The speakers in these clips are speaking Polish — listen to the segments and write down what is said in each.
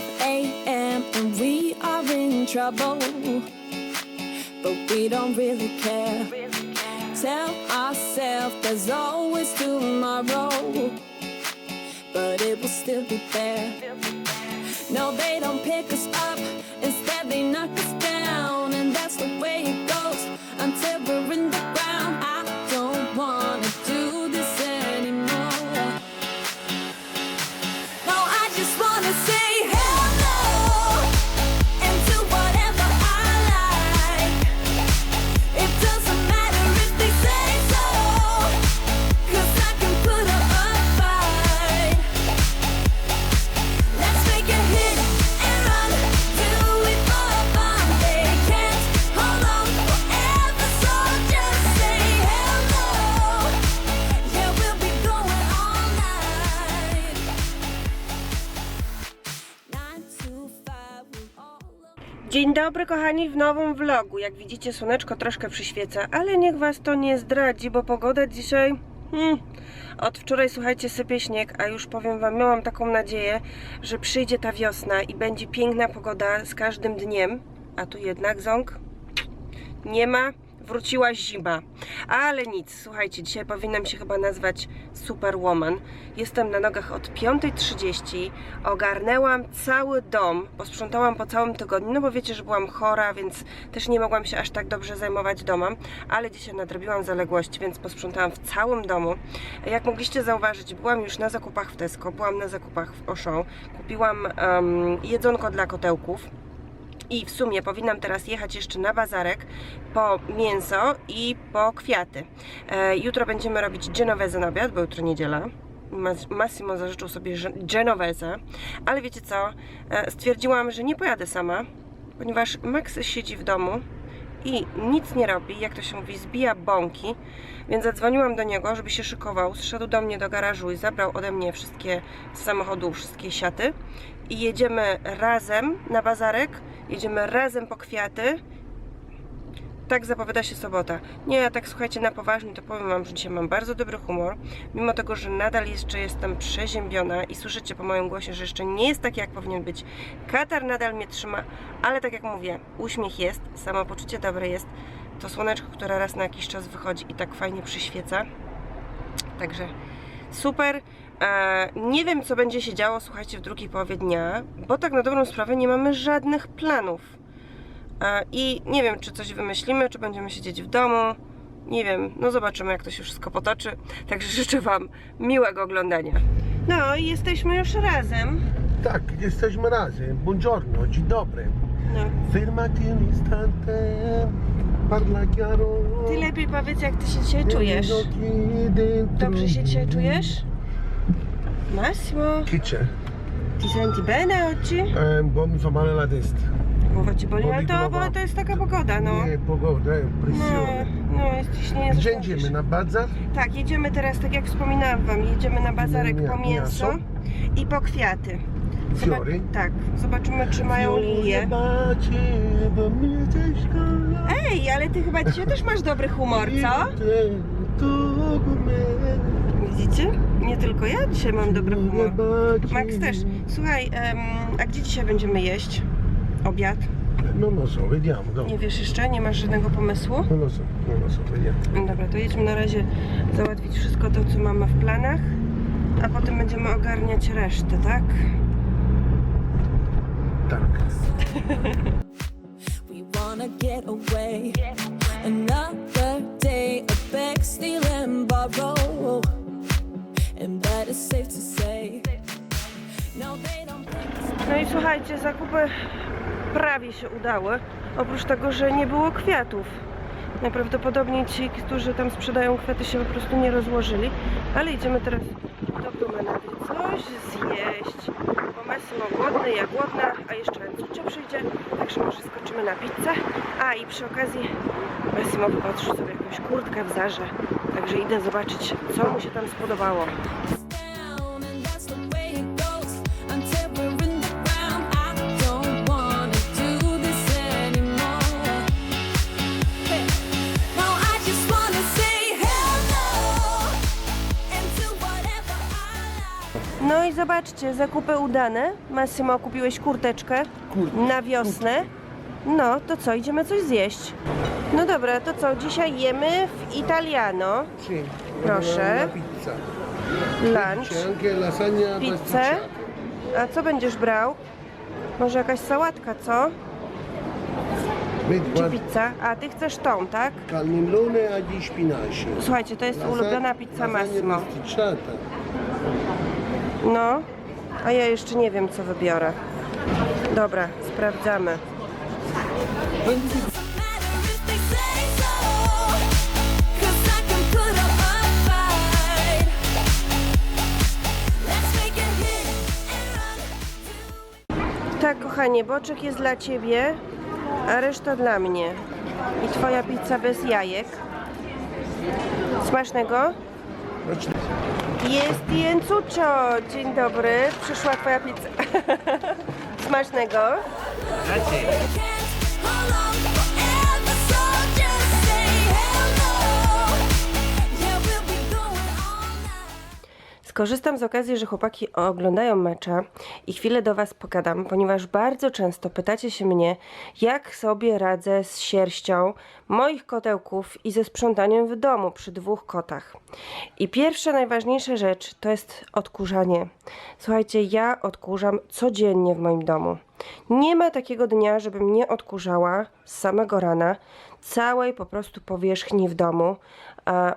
5 a.m. and we are in trouble. But we don't really care. Tell ourselves there's always tomorrow. But it will still be there. No, they don't pick us up. Instead, they knock us Dzień dobry kochani w nowym vlogu. Jak widzicie słoneczko troszkę przyświeca, ale niech was to nie zdradzi, bo pogoda dzisiaj... Hmm, od wczoraj słuchajcie sypie śnieg, a już powiem wam, miałam taką nadzieję, że przyjdzie ta wiosna i będzie piękna pogoda z każdym dniem, a tu jednak ząg nie ma, wróciła zima. Ale nic, słuchajcie, dzisiaj powinnam się chyba nazwać Superwoman. Jestem na nogach od 5.30, ogarnęłam cały dom, posprzątałam po całym tygodniu, no bo wiecie, że byłam chora, więc też nie mogłam się aż tak dobrze zajmować domem, ale dzisiaj nadrobiłam zaległości, więc posprzątałam w całym domu. Jak mogliście zauważyć, byłam już na zakupach w Tesco, byłam na zakupach w Auchan, kupiłam em, jedzonko dla kotełków, i w sumie powinnam teraz jechać jeszcze na bazarek po mięso i po kwiaty. E, jutro będziemy robić genovese na obiad, bo jutro niedziela. Mas- Massimo zażyczył sobie genovese, ale wiecie co? E, stwierdziłam, że nie pojadę sama, ponieważ Max siedzi w domu i nic nie robi, jak to się mówi, zbija bąki, więc zadzwoniłam do niego, żeby się szykował, zszedł do mnie do garażu i zabrał ode mnie wszystkie z samochodu, wszystkie siaty i jedziemy razem na bazarek, jedziemy razem po kwiaty. Tak zapowiada się sobota. Nie, tak słuchajcie, na poważnie to powiem Wam, że dzisiaj mam bardzo dobry humor, mimo tego, że nadal jeszcze jestem przeziębiona i słyszycie po moim głosie, że jeszcze nie jest taki, jak powinien być. Katar nadal mnie trzyma, ale tak jak mówię, uśmiech jest, samopoczucie dobre jest, to słoneczko, które raz na jakiś czas wychodzi i tak fajnie przyświeca. Także super. E, nie wiem, co będzie się działo, słuchajcie, w drugiej połowie dnia, bo tak na dobrą sprawę nie mamy żadnych planów. E, I nie wiem, czy coś wymyślimy, czy będziemy siedzieć w domu. Nie wiem, no zobaczymy, jak to się wszystko potoczy. Także życzę Wam miłego oglądania. No i jesteśmy już razem. Tak, jesteśmy razem. Buongiorno, dzień dobry. No. Fermati un parla chiaro. Ty lepiej powiedz, jak Ty się dzisiaj czujesz. Dobrze się dzisiaj czujesz? Massimo, c'è? ti senti bene oggi? Eh, un po' mi fa male la testa. Głowa Ci boli, ale to, bo to jest taka pogoda, no. Nie, pogoda, eh, No, pressione. no jest ciśnienie. Gdzie zastąpisz. idziemy? Na bazar? Tak, jedziemy teraz, tak jak wspominałam Wam, jedziemy na bazarek Mia- po mięso mięso? i po kwiaty. Fiori? Tak, zobaczymy czy mają lilie. bacie, bo mnie. Ej, ale Ty chyba dzisiaj też masz dobry humor, co? Widzicie? Nie tylko ja dzisiaj mam dobry humor. Max też. Słuchaj, em, a gdzie dzisiaj będziemy jeść? Obiad? Non lo so, vediamo. dopo. Nie wiesz jeszcze? Nie masz żadnego pomysłu? Non lo so, non lo so, vediamo. Dobra, to jedźmy na razie załatwić wszystko to, co mamy w planach, a potem będziemy ogarniać resztę, tak? Tak. We wanna get away. No i słuchajcie, zakupy prawie się udały. Oprócz tego, że nie było kwiatów. Najprawdopodobniej ci, którzy tam sprzedają kwiaty się po prostu nie rozłożyli. Ale idziemy teraz do promenady coś zjeść. Bo Massimo głodny, ja głodna, a jeszcze Czucia przyjdzie, także może skoczymy na pizzę. A i przy okazji Massimo wypatrzył sobie jakąś kurtkę w Zarze. Także idę zobaczyć, co mu się tam spodobało. Zobaczcie, zakupy udane. Massimo, kupiłeś kurteczkę na wiosnę. No, to co, idziemy coś zjeść. No dobra, to co, dzisiaj jemy w Italiano. Sì. Proszę. Pizza. Lunch. C'è anche lasagna pasticciata. A co będziesz brał? Może jakaś sałatka, co? Vedi, Czy guarda, pizza? A ty chcesz tą, tak? cannellone agli spinaci. Słuchajcie, to jest ulubiona pizza lasagna Massimo. pasticciata. No, a ja jeszcze nie wiem, co wybiorę. Dobra, sprawdzamy. Tak, kochanie, boczek jest dla ciebie, a reszta dla mnie. I twoja pizza bez jajek. Smacznego? Jest Jęcuczo! Dzień dobry, przyszła twoja pizza. Smacznego? Skorzystam z okazji, że chłopaki oglądają mecze i chwilę do Was pogadam, ponieważ bardzo często pytacie się mnie, jak sobie radzę z sierścią moich kotełków i ze sprzątaniem w domu przy dwóch kotach. I pierwsza, najważniejsza rzecz to jest odkurzanie. Słuchajcie, ja odkurzam codziennie w moim domu. Nie ma takiego dnia, żebym nie odkurzała z samego rana całej po prostu powierzchni w domu,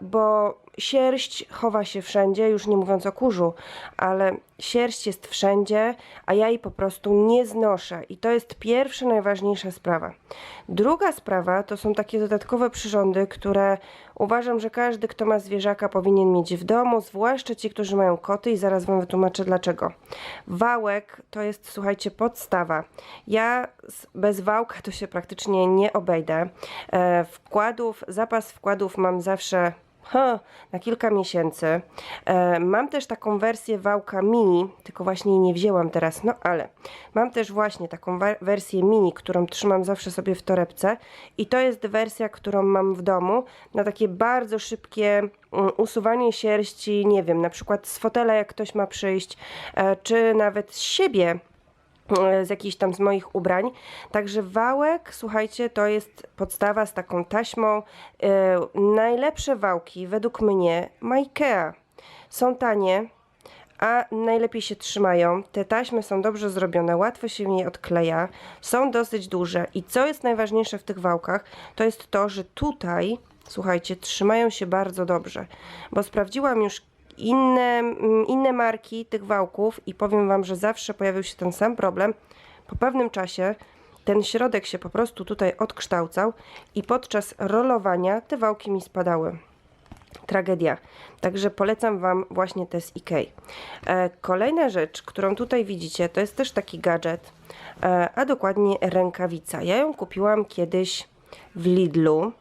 bo sierść chowa się wszędzie, już nie mówiąc o kurzu, ale sierść jest wszędzie, a ja jej po prostu nie znoszę. I to jest pierwsza, najważniejsza sprawa. Druga sprawa to są takie dodatkowe przyrządy, które uważam, że każdy, kto ma zwierzaka, powinien mieć w domu, zwłaszcza ci, którzy mają koty, i zaraz Wam wytłumaczę dlaczego. Wałek to jest, słuchajcie, podstawa. Ja bez wałka to się praktycznie nie obejdę. E, wkładów, zapas wkładów mam zawsze ha, na kilka miesięcy. E, mam też taką wersję wałka mini, tylko właśnie jej nie wzięłam teraz, no ale. Mam też właśnie taką wersję mini, którą trzymam zawsze sobie w torebce. I to jest wersja, którą mam w domu na takie bardzo szybkie mm, usuwanie sierści, nie wiem, na przykład z fotela jak ktoś ma przyjść, e, czy nawet z siebie z jakichś tam z moich ubrań. Także wałek, słuchajcie, to jest podstawa z taką taśmą. E, najlepsze wałki według mnie ma Ikea. Są tanie, a najlepiej się trzymają. Te taśmy są dobrze zrobione, łatwo się je odkleja, są dosyć duże i co jest najważniejsze w tych wałkach, to jest to, że tutaj, słuchajcie, trzymają się bardzo dobrze, bo sprawdziłam już inne, mm, inne marki tych wałków i powiem Wam, że zawsze pojawił się ten sam problem. Po pewnym czasie ten środek się po prostu tutaj odkształcał i podczas rolowania te wałki mi spadały tragedia. Także polecam Wam właśnie te z Ikei. E, kolejna rzecz, którą tutaj widzicie, to jest też taki gadżet, e, a dokładnie rękawica. Ja ją kupiłam kiedyś w Lidlu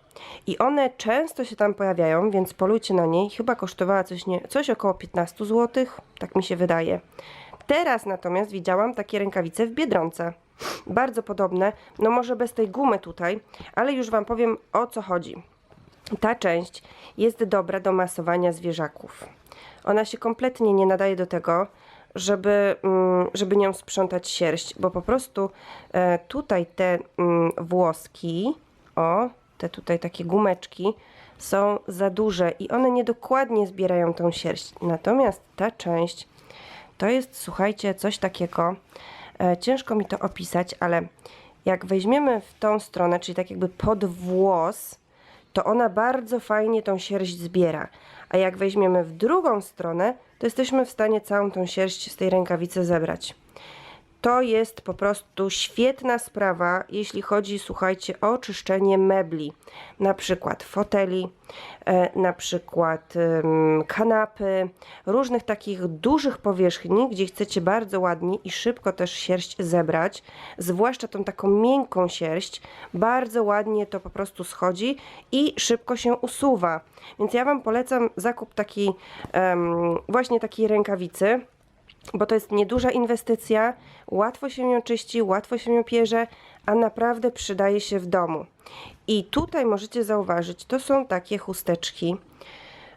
i one często się tam pojawiają, więc polujcie na niej. Chyba kosztowała coś, nie, coś około 15 zł, tak mi się wydaje. Teraz natomiast widziałam takie rękawice w Biedronce. Bardzo podobne, no może bez tej gumy tutaj, ale już Wam powiem o co chodzi. Ta część jest dobra do masowania zwierzaków. Ona się kompletnie nie nadaje do tego, żeby, mm, żeby nią sprzątać sierść, bo po prostu e, tutaj te mm, włoski, o, te tutaj takie gumeczki, są za duże i one niedokładnie zbierają tą sierść. Natomiast ta część to jest, słuchajcie, coś takiego, e, ciężko mi to opisać, ale jak weźmiemy w tą stronę, czyli tak jakby pod włos, to ona bardzo fajnie tą sierść zbiera. A jak weźmiemy w drugą stronę, to jesteśmy w stanie całą tą sierść z tej rękawicy zebrać. To jest po prostu świetna sprawa, jeśli chodzi, słuchajcie, o czyszczenie mebli, na przykład foteli, e, na przykład kanapy, różnych takich dużych powierzchni, gdzie chcecie bardzo ładnie i szybko też sierść zebrać, zwłaszcza tą taką miękką sierść, bardzo ładnie to po prostu schodzi i szybko się usuwa. Więc ja Wam polecam zakup takiej, właśnie takiej rękawicy, bo to jest nieduża inwestycja, łatwo się ją czyści, łatwo się ją pierze, a naprawdę przydaje się w domu. I tutaj możecie zauważyć, to są takie chusteczki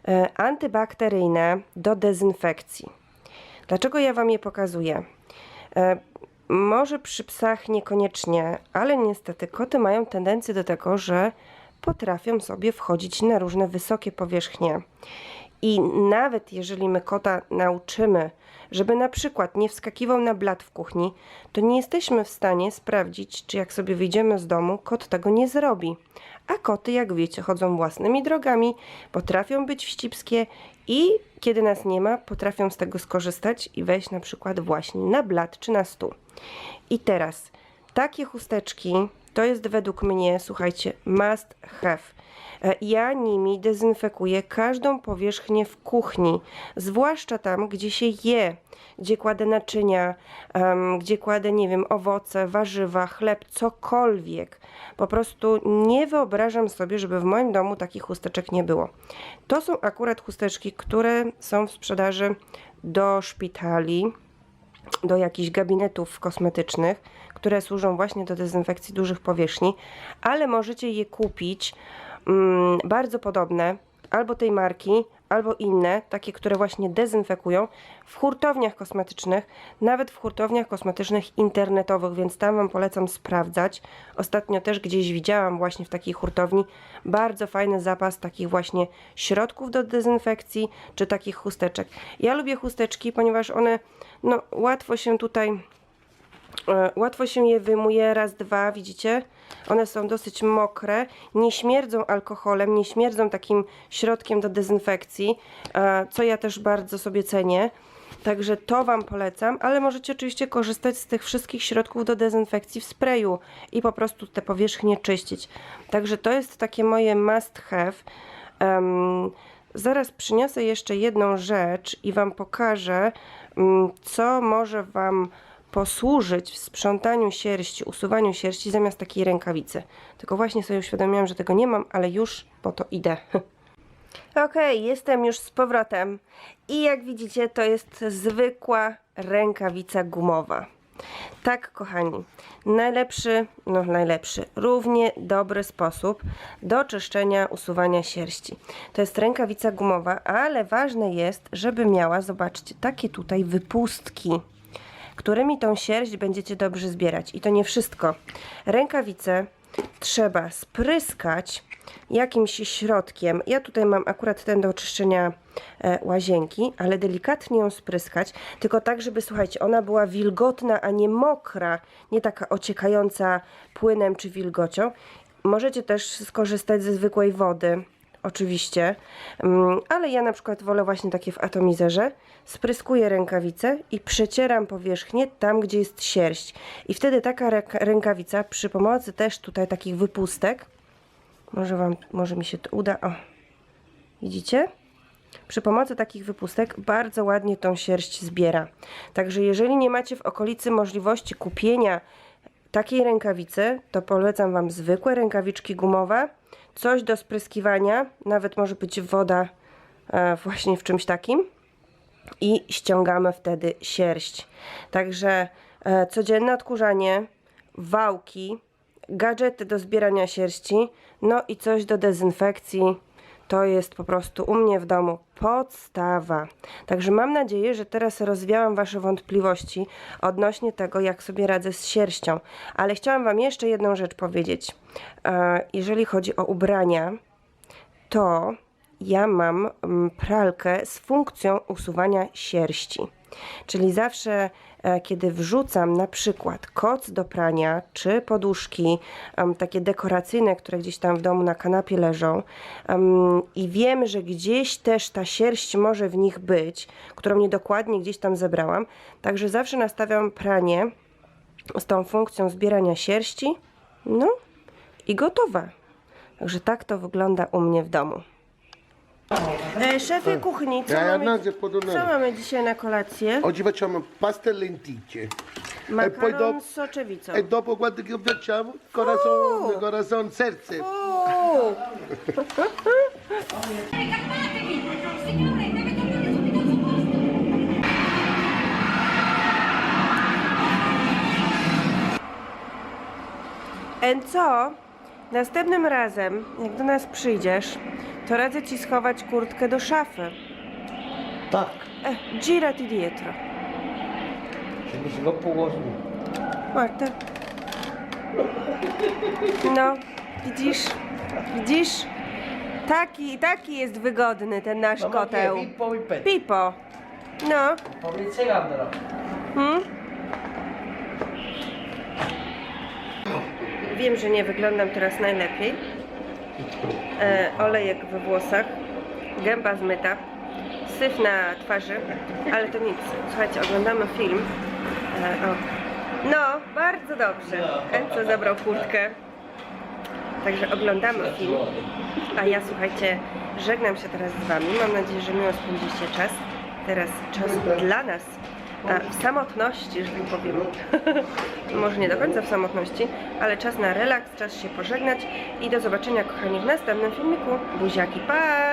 e, antybakteryjne do dezynfekcji. Dlaczego ja Wam je pokazuję? E, może przy psach niekoniecznie, ale niestety koty mają tendencję do tego, że potrafią sobie wchodzić na różne wysokie powierzchnie. I nawet jeżeli my kota nauczymy, żeby na przykład nie wskakiwał na blat w kuchni, to nie jesteśmy w stanie sprawdzić, czy jak sobie wyjdziemy z domu, kot tego nie zrobi. A koty, jak wiecie, chodzą własnymi drogami, potrafią być wścibskie i kiedy nas nie ma, potrafią z tego skorzystać i wejść na przykład właśnie na blat czy na stół. I teraz takie chusteczki to jest według mnie, słuchajcie, must have. E, Ja nimi dezynfekuję każdą powierzchnię w kuchni, zwłaszcza tam, gdzie się je, gdzie kładę naczynia, em, gdzie kładę, nie wiem, owoce, warzywa, chleb, cokolwiek. Po prostu nie wyobrażam sobie, żeby w moim domu takich chusteczek nie było. To są akurat chusteczki, które są w sprzedaży do szpitali, do jakichś gabinetów kosmetycznych, które służą właśnie do dezynfekcji dużych powierzchni, ale możecie je kupić mm, bardzo podobne, albo tej marki, albo inne, takie, które właśnie dezynfekują w hurtowniach kosmetycznych, nawet w hurtowniach kosmetycznych internetowych, więc tam Wam polecam sprawdzać. Ostatnio też gdzieś widziałam właśnie w takiej hurtowni bardzo fajny zapas takich właśnie środków do dezynfekcji, czy takich chusteczek. Ja lubię chusteczki, ponieważ one no, łatwo się tutaj Łatwo się je wyjmuje raz, dwa, widzicie? One są dosyć mokre, nie śmierdzą alkoholem, nie śmierdzą takim środkiem do dezynfekcji, e, co ja też bardzo sobie cenię. Także to Wam polecam, ale możecie oczywiście korzystać z tych wszystkich środków do dezynfekcji w sprayu i po prostu te powierzchnie czyścić. Także to jest takie moje must have. Em, zaraz przyniosę jeszcze jedną rzecz i Wam pokażę, mm, co może Wam posłużyć w sprzątaniu sierści, usuwaniu sierści zamiast takiej rękawicy. Tylko właśnie sobie uświadomiłam, że tego nie mam, ale już po to idę. Okej, jestem już z powrotem i jak widzicie to jest zwykła rękawica gumowa. Tak, kochani, najlepszy, no najlepszy, równie dobry sposób do czyszczenia, usuwania sierści. To jest rękawica gumowa, ale ważne jest, żeby miała, zobaczcie, takie tutaj wypustki którymi tą sierść będziecie dobrze zbierać. I to nie wszystko. Rękawice trzeba spryskać jakimś środkiem. Ja tutaj mam akurat ten do oczyszczenia e, łazienki, ale delikatnie ją spryskać, tylko tak, żeby słuchajcie, ona była wilgotna, a nie mokra, nie taka ociekająca płynem czy wilgocią. Możecie też skorzystać ze zwykłej wody, oczywiście, Mm, ale ja na przykład wolę właśnie takie w atomizerze. Spryskuję rękawicę i przecieram powierzchnię tam, gdzie jest sierść. I wtedy taka ręka- rękawica przy pomocy też tutaj takich wypustek, może wam, może mi się to uda, o, widzicie? Przy pomocy takich wypustek bardzo ładnie tą sierść zbiera. Także jeżeli nie macie w okolicy możliwości kupienia takiej rękawicy, to polecam Wam zwykłe rękawiczki gumowe, coś do spryskiwania, nawet może być woda e, właśnie w czymś takim i ściągamy wtedy sierść. Także e, codzienne odkurzanie, wałki, gadżety do zbierania sierści, no i coś do dezynfekcji. To jest po prostu u mnie w domu podstawa. Także mam nadzieję, że teraz rozwiałam Wasze wątpliwości odnośnie tego, jak sobie radzę z sierścią. Ale chciałam Wam jeszcze jedną rzecz powiedzieć. E, Jeżeli chodzi o ubrania, to ja mam mm, pralkę z funkcją usuwania sierści. Czyli zawsze, e, kiedy wrzucam na przykład koc do prania, czy poduszki, takie dekoracyjne, które gdzieś tam w domu na kanapie leżą, i wiem, że gdzieś też ta sierść może w nich być, którą niedokładnie gdzieś tam zebrałam, także zawsze nastawiam pranie z tą funkcją zbierania sierści, no i gotowe. Także tak to wygląda u mnie w domu. E, szefie kuchni, co, Ja mamy, co mamy dzisiaj na kolację? Oggi facciamo pasta e lenticchie. Makaron dopo- z soczewicą. E dopo guarda che facciamo? Corazon, corazon serce. Uuu, Calmatevi! Signore, deve tornare subito al suo posto! And co? Następnym razem, jak do nas przyjdziesz, to radzę ci schować kurtkę do szafy. Tak. Eh, girati dietro. Żebyś go położył. Marta. No, widzisz? Widzisz? Taki, taki jest wygodny ten nasz koteł. Pipo i pet. Pipo. No. Powiedz Sandro. Hmm? Wiem, że nie wyglądam teraz najlepiej. E, olejek we włosach, gęba zmyta, syf na twarzy, ale to nic. Słuchajcie, oglądamy film. E, o. No, bardzo dobrze. Enzo zabrał kurtkę. Także oglądamy film. A ja słuchajcie, żegnam się teraz z Wami. Mam nadzieję, że miło spędziliście czas. Teraz czas dla nas. A w samotności, że tak powiem. Może nie do końca w samotności, ale czas na relaks, czas się pożegnać i do zobaczenia kochani w następnym filmiku. Buziaki, pa!